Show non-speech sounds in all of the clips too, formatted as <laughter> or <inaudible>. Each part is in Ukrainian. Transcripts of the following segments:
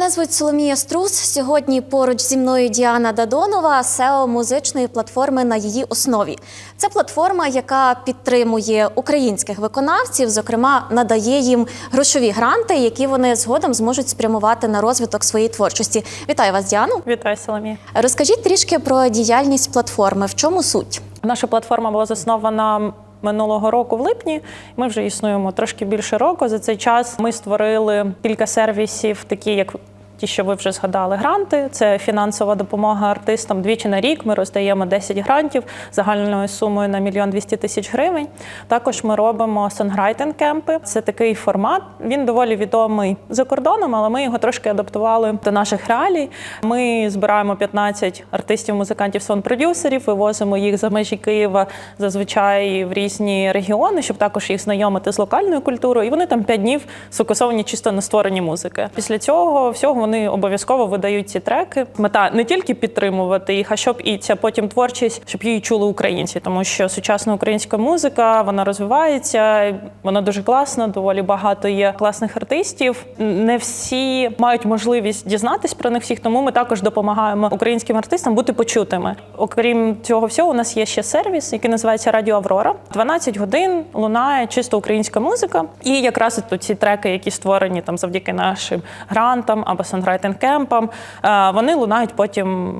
мене звуть Соломія Струс. Сьогодні поруч зі мною Діана Дадонова, SEO музичної платформи на її основі. Це платформа, яка підтримує українських виконавців, зокрема надає їм грошові гранти, які вони згодом зможуть спрямувати на розвиток своєї творчості. Вітаю вас, Діану. Вітаю, Соломія. Розкажіть трішки про діяльність платформи. В чому суть? Наша платформа була заснована минулого року в липні. Ми вже існуємо трошки більше року. За цей час ми створили кілька сервісів, такі як. Ті, що ви вже згадали, гранти це фінансова допомога артистам. Двічі на рік ми роздаємо 10 грантів загальною сумою на мільйон 200 тисяч гривень. Також ми робимо сонграйтинг кемпи. Це такий формат. Він доволі відомий за кордоном, але ми його трошки адаптували до наших реалій. Ми збираємо 15 артистів, музикантів, сон-продюсерів, вивозимо їх за межі Києва зазвичай в різні регіони, щоб також їх знайомити з локальною культурою. І вони там 5 днів сфокусовані чисто на створенні музики. Після цього всього вони обов'язково видають ці треки. Мета не тільки підтримувати їх, а щоб і ця потім творчість, щоб її чули українці, тому що сучасна українська музика вона розвивається, вона дуже класна. Доволі багато є класних артистів. Не всі мають можливість дізнатись про них всіх, тому ми також допомагаємо українським артистам бути почутими. Окрім цього всього, у нас є ще сервіс, який називається Радіо Аврора. 12 годин лунає чисто українська музика. І якраз от ці треки, які створені там завдяки нашим грантам або сонграйтинг кемпам, е, вони лунають потім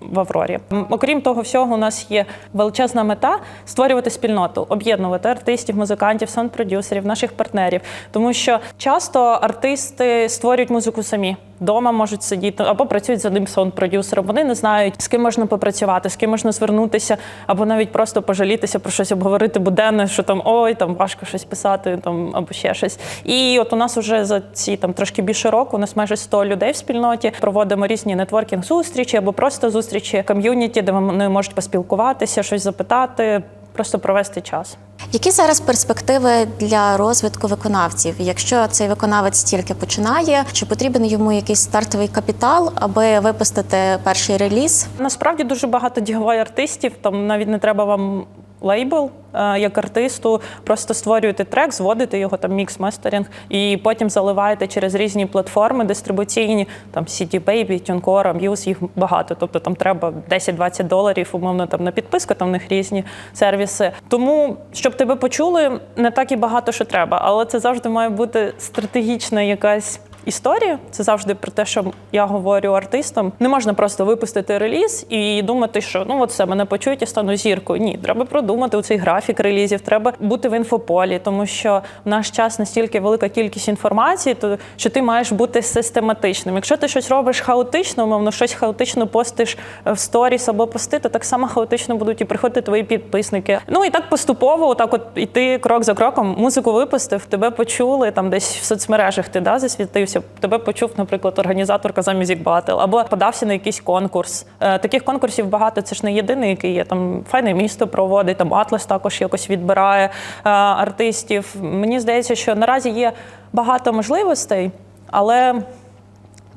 в Аврорі. Окрім того всього, у нас є величезна мета створювати спільноту, об'єднувати артистів, музикантів, сон-продюсерів, наших партнерів. Тому що часто артисти створюють музику самі. Дома можуть сидіти або працюють за ним сон-продюсером. Вони не знають, з ким можна попрацювати, з ким можна звернутися, або навіть просто пожалітися про щось, обговорити буденне, що там ой, там важко щось писати, там або ще щось. І от у нас уже за ці там трошки більше року, у нас майже 100 людей в спільноті. Проводимо різні нетворкінг зустрічі або просто зустрічі ком'юніті, де вони можуть поспілкуватися, щось запитати, просто провести час. Які зараз перспективи для розвитку виконавців? Якщо цей виконавець тільки починає, чи потрібен йому якийсь стартовий капітал, аби випустити перший реліз? Насправді дуже багато дієвої артистів. Там навіть не треба вам лейбл е, як артисту. Просто створюєте трек, зводите його там мікс мастеринг, і потім заливаєте через різні платформи дистрибуційні, там CD Baby, TuneCore, Muse, їх багато. Тобто там треба 10-20 доларів, умовно там на підписку, там в них різні сервіси. Тому щоб тебе почули, не так і багато що треба, але це завжди має бути стратегічна якась. Історія це завжди про те, що я говорю артистам. Не можна просто випустити реліз і думати, що ну от все мене почують і стану зіркою. Ні, треба продумати у цей графік релізів. Треба бути в інфополі, тому що в наш час настільки велика кількість інформації, то що ти маєш бути систематичним. Якщо ти щось робиш хаотично, умовно щось хаотично постиш в сторіс або пости, то так само хаотично будуть і приходити твої підписники. Ну і так поступово, так от іти крок за кроком. Музику випустив, тебе почули там десь в соцмережах. Ти да засвітився. Тебе почув, наприклад, організаторка за Music Battle, або подався на якийсь конкурс. Е, таких конкурсів багато. Це ж не єдиний, який є. Там файне місто проводить, там Атлас також якось відбирає е, артистів. Мені здається, що наразі є багато можливостей, але.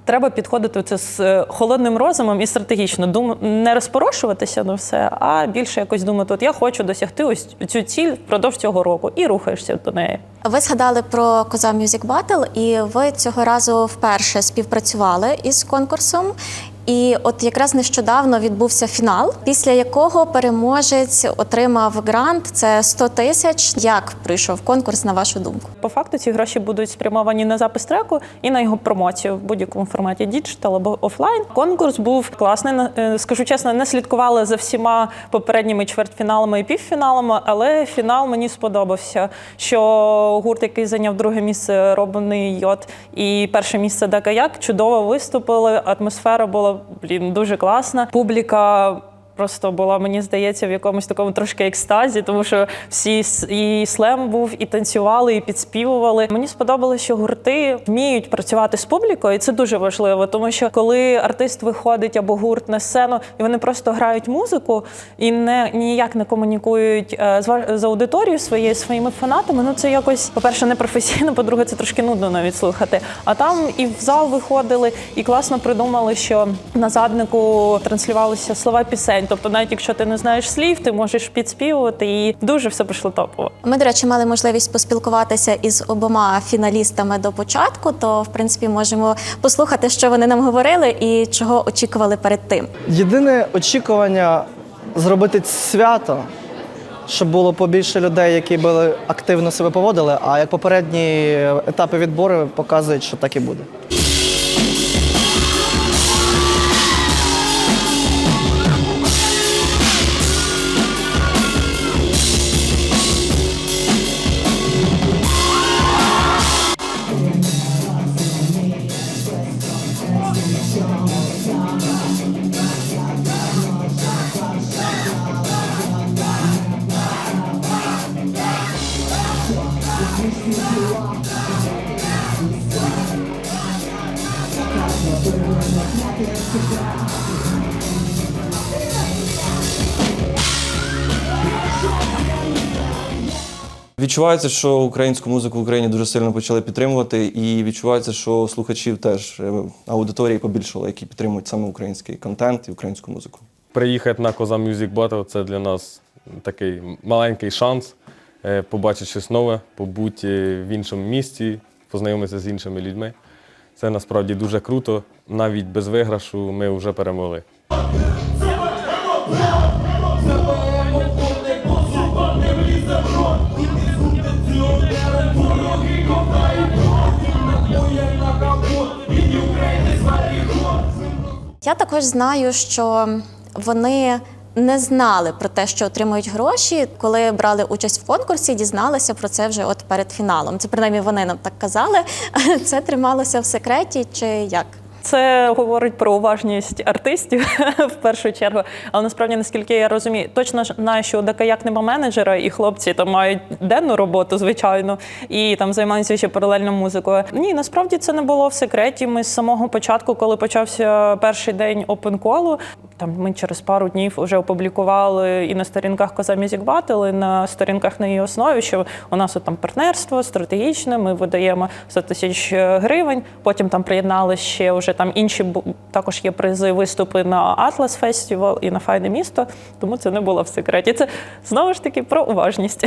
Треба підходити це з е, холодним розумом і стратегічно дум... не розпорошуватися на все, а більше якось думати, от я хочу досягти ось цю ціль впродовж цього року, і рухаєшся до неї. Ви згадали про Коза Music Battle, і ви цього разу вперше співпрацювали із конкурсом. І от якраз нещодавно відбувся фінал, після якого переможець отримав грант. Це 100 тисяч. Як прийшов конкурс, на вашу думку? По факту ці гроші будуть спрямовані на запис треку і на його промоцію в будь-якому форматі діджитал або офлайн. Конкурс був класний. Е, Скажу чесно, не слідкувала за всіма попередніми чвертьфіналами і півфіналами, але фінал мені сподобався. Що гурт, який зайняв друге місце, роблений йод, і перше місце Дакаяк чудово виступили. Атмосфера була блін дуже класна. Публіка. Просто була, мені здається, в якомусь такому трошки екстазі, тому що всі і слем був, і танцювали, і підспівували. Мені сподобалося, що гурти вміють працювати з публікою, і це дуже важливо, тому що коли артист виходить або гурт на сцену, і вони просто грають музику і не ніяк не комунікують е, з з аудиторією своєю своїми фанатами. Ну це якось, по-перше, непрофесійно, <laughs> по-друге, це трошки нудно навіть слухати. А там і в зал виходили, і класно придумали, що на заднику транслювалися слова пісень. Тобто, навіть якщо ти не знаєш слів, ти можеш підспівувати і дуже все пройшло топово. Ми, до речі, мали можливість поспілкуватися із обома фіналістами до початку. То, в принципі, можемо послухати, що вони нам говорили і чого очікували перед тим. Єдине очікування зробити свято, щоб було побільше людей, які були активно себе поводили. А як попередні етапи відбору показують, що так і буде. Відчувається, що українську музику в Україні дуже сильно почали підтримувати, і відчувається, що слухачів теж е, аудиторії побільшало, які підтримують саме український контент і українську музику. Приїхати на Коза Music Battle – це для нас такий маленький шанс е, побачити щось нове, побути в іншому місті, познайомитися з іншими людьми. Це насправді дуже круто. Навіть без виграшу ми вже перемогли. Я також знаю, що вони не знали про те, що отримують гроші, коли брали участь в конкурсі, дізналися про це вже от перед фіналом. Це принаймні вони нам так казали. <laughs> Це трималося в секреті чи як? Це говорить про уважність артистів <laughs> в першу чергу. Але насправді, наскільки я розумію, точно знаю, що у ДК як нема менеджера, і хлопці там мають денну роботу, звичайно, і там займаються ще паралельно музикою. Ні, насправді це не було в секреті. Ми з самого початку, коли почався перший день опенколу, там ми через пару днів вже опублікували і на сторінках Коза і на сторінках на її основі, що у нас от там партнерство стратегічне. Ми видаємо 100 тисяч гривень. Потім там приєднали ще вже там інші також є призи виступи на Атлас Фестивал і на Файне місто. Тому це не було в секреті. Це знову ж таки про уважність.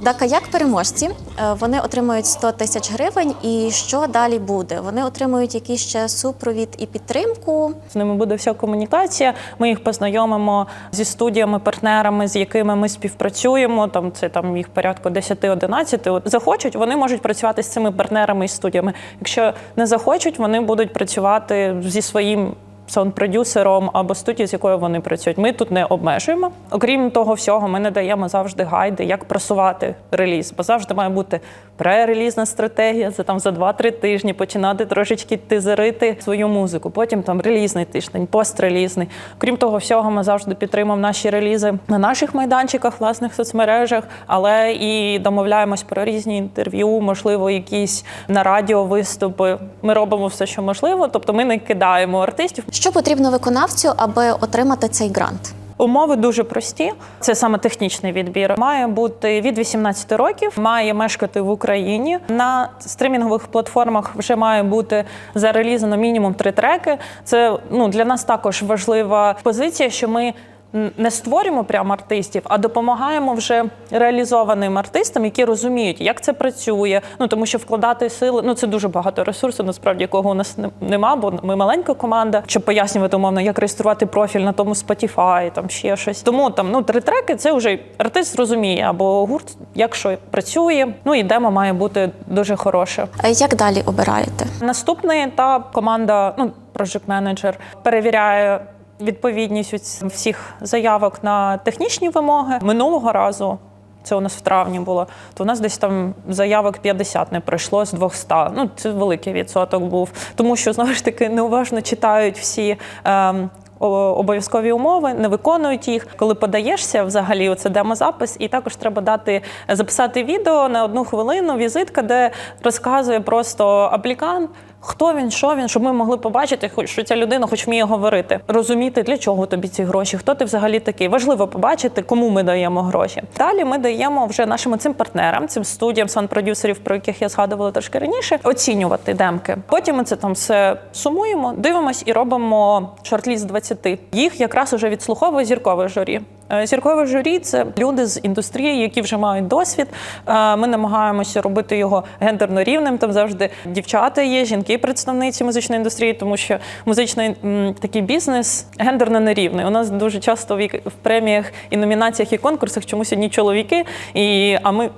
Дака, як переможці, е, вони отримують 100 тисяч гривень. І що далі буде? Вони отримують якийсь ще супровід і підтримку. З ними буде вся комунікація. Ми їх познайомимо зі студіями, партнерами, з якими ми співпрацюємо. Там це там їх порядку 10-11. Захочуть, вони можуть працювати з цими партнерами і студіями. Якщо не захочуть, вони будуть працювати зі своїм. Саунд-продюсером або студією, з якою вони працюють. Ми тут не обмежуємо. Окрім того всього, ми надаємо завжди гайди, як просувати реліз, бо завжди має бути пререлізна стратегія. Це там за 2-3 тижні починати трошечки тизерити свою музику. Потім там релізний тиждень, пострелізний. Крім того всього, ми завжди підтримуємо наші релізи на наших майданчиках, власних соцмережах, але і домовляємось про різні інтерв'ю, можливо, якісь на радіо виступи. Ми робимо все, що можливо. Тобто, ми не кидаємо артистів. Що потрібно виконавцю, аби отримати цей грант? Умови дуже прості. Це саме технічний відбір. Має бути від 18 років, має мешкати в Україні. На стрімінгових платформах вже має бути зарелізано мінімум три треки. Це ну для нас також важлива позиція, що ми. Не створюємо прямо артистів, а допомагаємо вже реалізованим артистам, які розуміють, як це працює. Ну тому що вкладати сили, ну це дуже багато ресурсу, насправді якого у нас не- нема, бо ми маленька команда, щоб пояснювати умовно, як реєструвати профіль на тому Spotify, там ще щось. Тому там ну три треки це вже артист розуміє, або гурт, як що працює. Ну і демо має бути дуже хороше. Е, Як далі обираєте? Наступний етап команда, ну project менеджер перевіряє відповідність всіх заявок на технічні вимоги. Минулого разу. Це у нас в травні було, то у нас десь там заявок 50 не пройшло з 200. Ну, це великий відсоток був. Тому що, знову ж таки, неуважно читають всі ем, обов'язкові умови, не виконують їх. Коли подаєшся, взагалі, це демозапис, і також треба дати записати відео на одну хвилину, візитка, де розказує просто аплікант Хто він, що він, щоб ми могли побачити, хоч- що ця людина хоч вміє говорити, розуміти, для чого тобі ці гроші, хто ти взагалі такий. Важливо побачити, кому ми даємо гроші. Далі ми даємо вже нашим цим партнерам, цим студіям, сан-продюсерів, про яких я згадувала трошки раніше, оцінювати демки. Потім ми це там все сумуємо, дивимось і робимо шорт-ліст 20. Їх якраз уже відслуховує зіркове журі. Е, Зіркове журі це люди з індустрії, які вже мають досвід. Е, Ми намагаємося робити його гендерно рівним. Там завжди дівчата є, жінки, представниці музичної індустрії, тому що музичний такий бізнес гендерно нерівний. У нас дуже часто в преміях і номінаціях і конкурсах чомусь одні чоловіки, і а ми.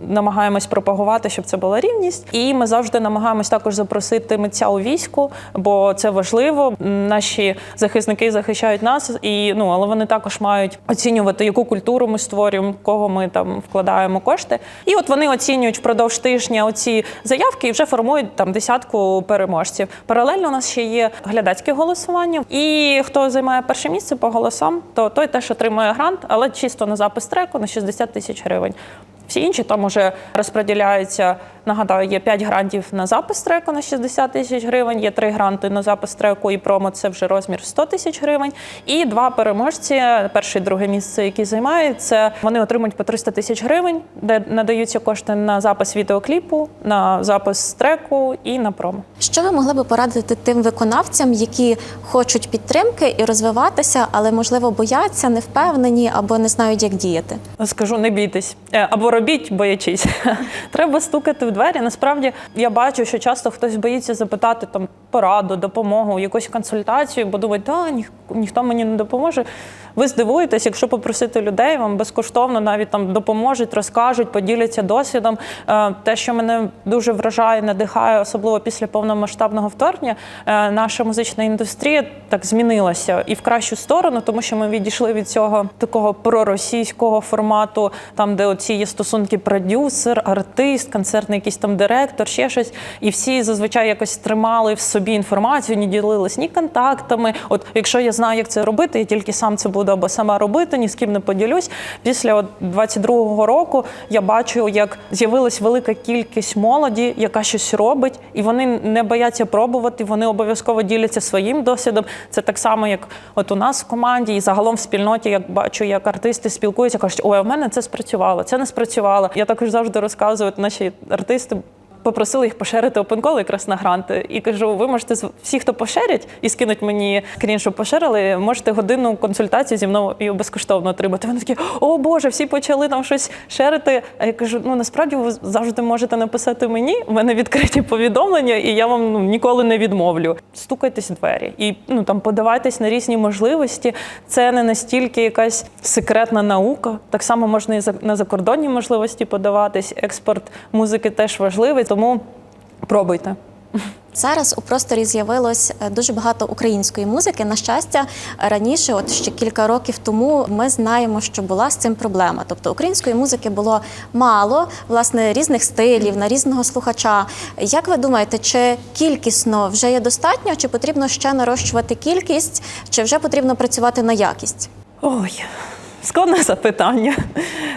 Намагаємось пропагувати, щоб це була рівність, і ми завжди намагаємось також запросити митця у війську, бо це важливо. Наші захисники захищають нас, і ну але вони також мають оцінювати, яку культуру ми створюємо, кого ми там вкладаємо кошти. І от вони оцінюють впродовж тижня оці заявки і вже формують там десятку переможців. Паралельно у нас ще є глядацьке голосування. І хто займає перше місце по голосам, то той теж отримує грант, але чисто на запис треку на 60 тисяч гривень. Всі інші там уже розподіляються. Нагадаю, є 5 грантів на запис треку на 60 тисяч гривень, є 3 гранти на запис треку і промо це вже розмір 100 тисяч гривень. І два переможці, перше і друге місце, які займають, це вони отримують по 300 тисяч гривень, де надаються кошти на запис відеокліпу, на запис треку і на промо. Що ви могли би порадити тим виконавцям, які хочуть підтримки і розвиватися, але можливо бояться, не впевнені або не знають, як діяти? Скажу, не бійтесь Е, або робіть, боячись. <laughs> Треба стукати в двері. Насправді я бачу, що часто хтось боїться запитати там пораду, допомогу, якусь консультацію, бо думають, та ніх, ніхто мені не допоможе. Ви здивуєтесь, якщо попросити людей, вам безкоштовно навіть там допоможуть, розкажуть, поділяться досвідом. Е, Те, що мене дуже вражає, надихає, особливо після повномасштабного вторгнення, е, наша музична індустрія так змінилася і в кращу сторону, тому що ми відійшли від цього такого проросійського формату, там де оці є стосунки продюсер, артист, концертний якийсь там директор, ще щось. І всі зазвичай якось тримали в собі інформацію, не ділились ні контактами. От якщо я знаю, як це робити, я тільки сам це буду або сама робити, ні з ким не поділюсь. Після от 22-го року я бачу, як з'явилась велика кількість молоді, яка щось робить, і вони не бояться пробувати. Вони обов'язково діляться своїм досвідом. Це так само, як от у нас в команді, і загалом в спільноті, як бачу, як артисти спілкуються, кажуть, ой, а в мене це спрацювало, це не спрацювало. Я також завжди розказую, наші артисти. Попросили їх пошерити опенкол якраз на гранти. І кажу, ви можете всі, хто пошерять і скинуть мені скрін, що пошерили, можете годинну консультацію зі мною безкоштовно отримати. Вони такі, о Боже, всі почали там щось шерити. А я кажу: ну насправді ви завжди можете написати мені. У мене відкриті повідомлення, і я вам ну, ніколи не відмовлю. Стукайтесь в двері і ну там подавайтесь на різні можливості. Це не настільки якась секретна наука. Так само можна і на закордонні можливості подаватись. Експорт музики теж важливий, тому пробуйте. Зараз у просторі з'явилось е, дуже багато української музики. На щастя, раніше, от ще кілька років тому, ми знаємо, що була з цим проблема. Тобто української музики було мало, власне, різних стилів, на різного слухача. Як ви думаєте, чи кількісно вже є достатньо, чи потрібно ще нарощувати кількість, чи вже потрібно працювати на якість? Ой. Складне запитання.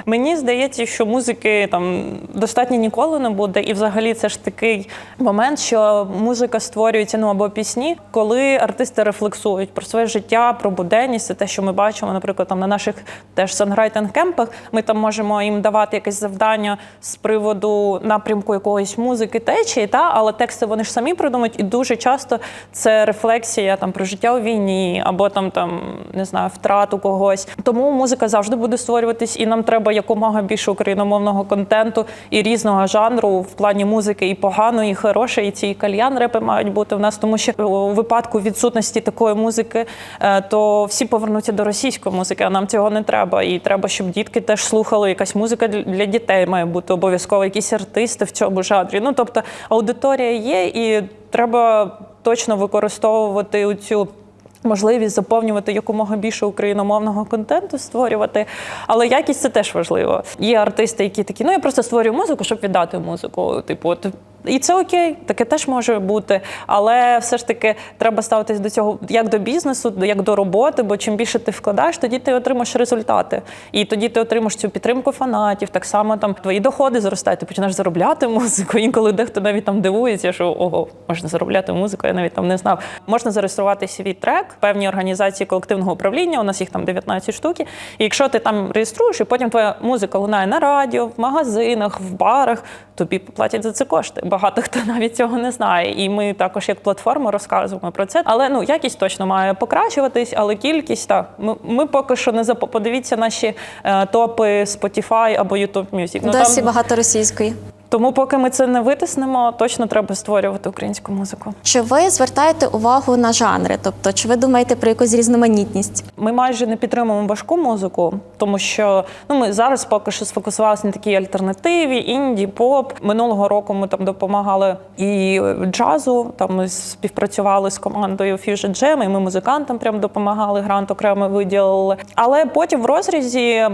Мені здається, що музики там достатньо ніколи не буде. І взагалі це ж такий момент, що музика створюється ну або пісні, коли артисти рефлексують про своє життя, про буденність. Це те, що ми бачимо, наприклад, там на наших теж санграйтинг кемпах. Ми там можемо їм давати якесь завдання з приводу напрямку якоїсь музики, течії, та але тексти вони ж самі придумують, і дуже часто це рефлексія там про життя у війні або там там не знаю втрату когось. Тому музика завжди буде створюватись, і нам треба якомога більше україномовного контенту і різного жанру в плані музики, і поганої, і хорошої, і ці кальян репи мають бути в нас, тому що у випадку відсутності такої музики, е, то всі повернуться до російської музики, а нам цього не треба. І треба, щоб дітки теж слухали якась музика для дітей має бути обов'язково, якісь артисти в цьому жанрі. Ну тобто аудиторія є, і треба точно використовувати цю. Можливість заповнювати якомога більше україномовного контенту, створювати, але якість це теж важливо. Є артисти, які такі, ну я просто створюю музику, щоб віддати музику. Типу, от І це окей, таке теж може бути. Але все ж таки треба ставитись до цього як до бізнесу, як до роботи, бо чим більше ти вкладаєш, тоді ти отримаєш результати. І тоді ти отримаєш цю підтримку фанатів. Так само там твої доходи зростають, ти починаєш заробляти музику. Інколи дехто навіть там дивується, що ого, можна заробляти музику, я навіть там не знав. Можна зареєструвати свій трек, певні організації колективного управління. У нас їх там 19 штук. І якщо ти там реєструєш, і потім твоя музика лунає на радіо, в магазинах, в барах, тобі платять за це кошти. Багато хто <laughs> навіть цього не знає. І ми також як платформа розказуємо про це. Але ну якість точно має покращуватись, але кількість так. Ми, ми поки що не зап... подивіться наші е, топи Spotify або YouTube Music. Ну, Досі там- багато російської. Тому, поки ми це не витиснемо, точно треба створювати українську музику. Чи ви звертаєте увагу на жанри? Тобто, чи ви думаєте про якусь різноманітність? Ми майже не підтримуємо важку музику, тому що ну ми зараз поки що сфокусувалися на такій альтернативі, інді, поп. Минулого року ми там допомагали і джазу. Там ми співпрацювали з командою Fusion Jam, і ми музикантам прям допомагали, грант окремо виділили. Але потім в розрізі.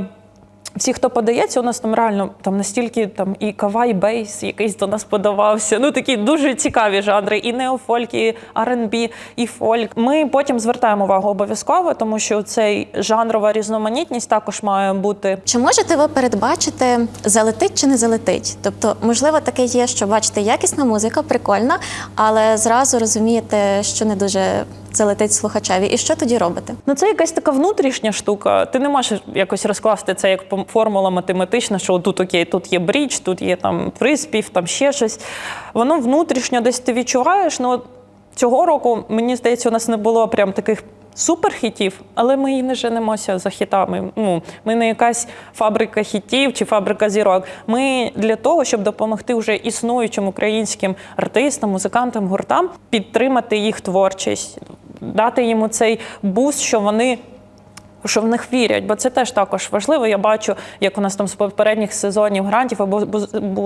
Всі, хто подається, у нас там реально там настільки там і кавай бейс якийсь до нас подавався. Ну такі дуже цікаві жанри, і неофольк, і R&B, і фольк. Ми потім звертаємо увагу обов'язково, тому що цей жанрова різноманітність також має бути. Чи можете ви передбачити, залетить чи не залетить? Тобто, можливо, таке є, що бачите, якісна музика, прикольна, але зразу розумієте, що не дуже залетить слухачеві. І що тоді робите? Ну це якась така внутрішня штука. Ти не можеш якось розкласти це як формула математична, що тут окей, тут є брідж, тут є там приспів, там ще щось. Воно внутрішньо десь ти відчуваєш. Ну цього року мені здається, у нас не було прям таких. Суперхітів, але ми і не женемося за хітами. Ну, ми не якась фабрика хітів чи фабрика зірок. Ми для того, щоб допомогти вже існуючим українським артистам, музикантам, гуртам підтримати їх творчість, дати їм цей буст, що вони що в них вірять, бо це теж також важливо. Я бачу, як у нас там з попередніх сезонів грантів або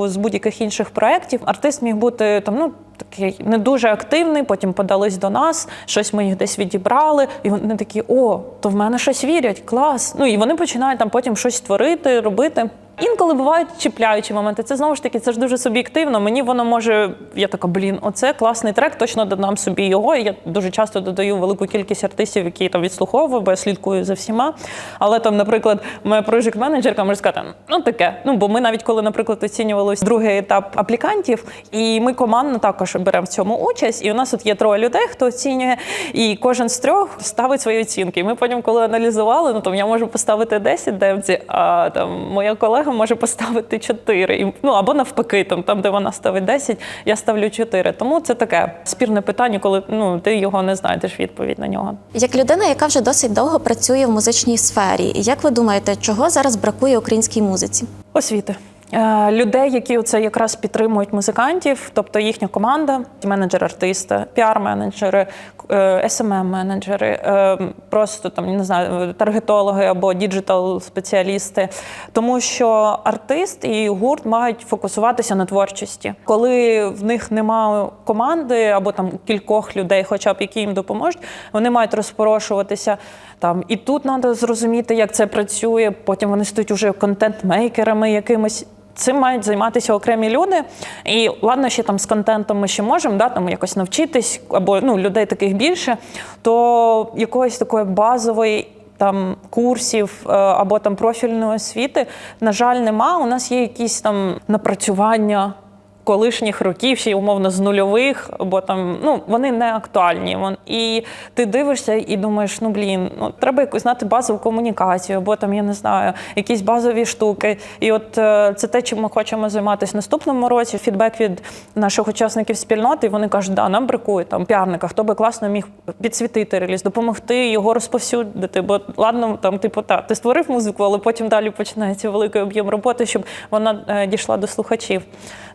з- будь-яких інших проєктів артист міг бути там, ну такий не дуже активний. Потім подались до нас, щось ми їх десь відібрали, і вони такі: о, то в мене щось вірять, клас. Ну і вони починають там потім щось творити, робити. Інколи бувають чіпляючі моменти. Це знову ж таки, це ж дуже суб'єктивно. Мені воно може. Я така, блін, оце класний трек, точно додам собі його. Я дуже часто додаю велику кількість артистів, які там відслуховую, бо я слідкую за всіма. Але там, наприклад, моя project менеджерка може сказати, ну таке. Ну бо ми навіть коли, наприклад, оцінювали ось другий етап аплікантів, і ми командно також беремо в цьому участь. І у нас тут є троє людей, хто оцінює, і кожен з трьох ставить свої оцінки. І ми потім, коли аналізували, ну там я можу поставити 10 демці, а там моя колега може поставити 4. І, ну або навпаки, там, там, де вона ставить 10, я ставлю 4. Тому це таке спірне питання, коли ну ти його не знайдеш відповідь на нього. Як людина, яка вже досить довго працює в музичній сфері, як ви думаєте, чого зараз бракує українській музиці? Освіти. Е, Людей, які оце якраз підтримують музикантів, тобто їхня команда, менеджер артиста, піар-менеджери, SMM-менеджери, е, просто там не знаю, таргетологи або діджитал-спеціалісти. Тому що артист і гурт мають фокусуватися на творчості. Коли в них немає команди або там кількох людей, хоча б які їм допоможуть, вони мають розпорошуватися там. І тут треба зрозуміти, як це працює. Потім вони стають уже контент-мейкерами якимось. Цим мають займатися окремі люди. І ладно, ще там з контентом ми ще можемо да, там якось навчитись, або ну, людей таких більше, то якоїсь такої базової. Там курсів е, або там профільної освіти, на жаль, нема. У нас є якісь там напрацювання колишніх років, ще й умовно з нульових, бо там ну вони не актуальні. Вон і ти дивишся і думаєш, ну блін, ну треба якусь знати базову комунікацію, або там я не знаю, якісь базові штуки. І от е, це те, чим ми хочемо займатися наступному році. Фідбек від наших учасників спільноти. Вони кажуть, да, нам бракує там піарника, хто би класно міг підсвітити реліз, допомогти його розповсюдити. Бо ладно, там, типу, та ти створив музику, але потім далі починається великий об'єм роботи, щоб вона е, дійшла до слухачів.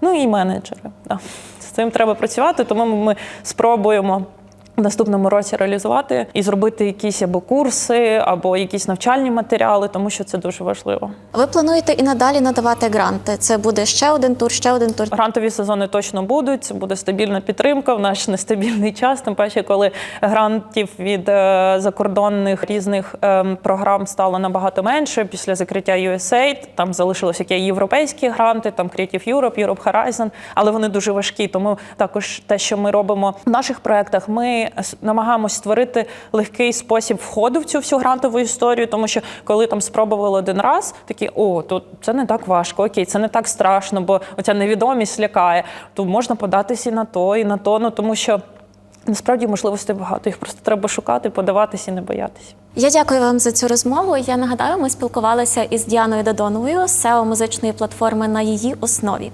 Ну і менеджери. Да. З цим треба працювати, тому ми спробуємо. В наступному році реалізувати і зробити якісь або курси, або якісь навчальні матеріали, тому що це дуже важливо. Ви плануєте і надалі надавати гранти? Це буде ще один тур, ще один тур. Грантові сезони точно будуть. Це буде стабільна підтримка в наш нестабільний час. Тим паче, коли грантів від е, закордонних різних ем, програм стало набагато менше після закриття USAID. Там залишилось які європейські гранти, там Creative Europe, Europe Horizon, але вони дуже важкі. Тому також те, що ми робимо в наших проектах, ми с- намагаємось створити легкий спосіб входу в цю всю грантову історію, тому що коли там спробували один раз, такі о, то це не так важко, окей, це не так страшно, бо оця невідомість лякає. То можна податися і на то, і на то. Ну тому що насправді можливостей багато. Їх просто треба шукати, подаватися і не боятися. Я дякую вам за цю розмову. Я нагадаю, ми спілкувалися із Діаною Дадоновою, SEO музичної платформи на її основі.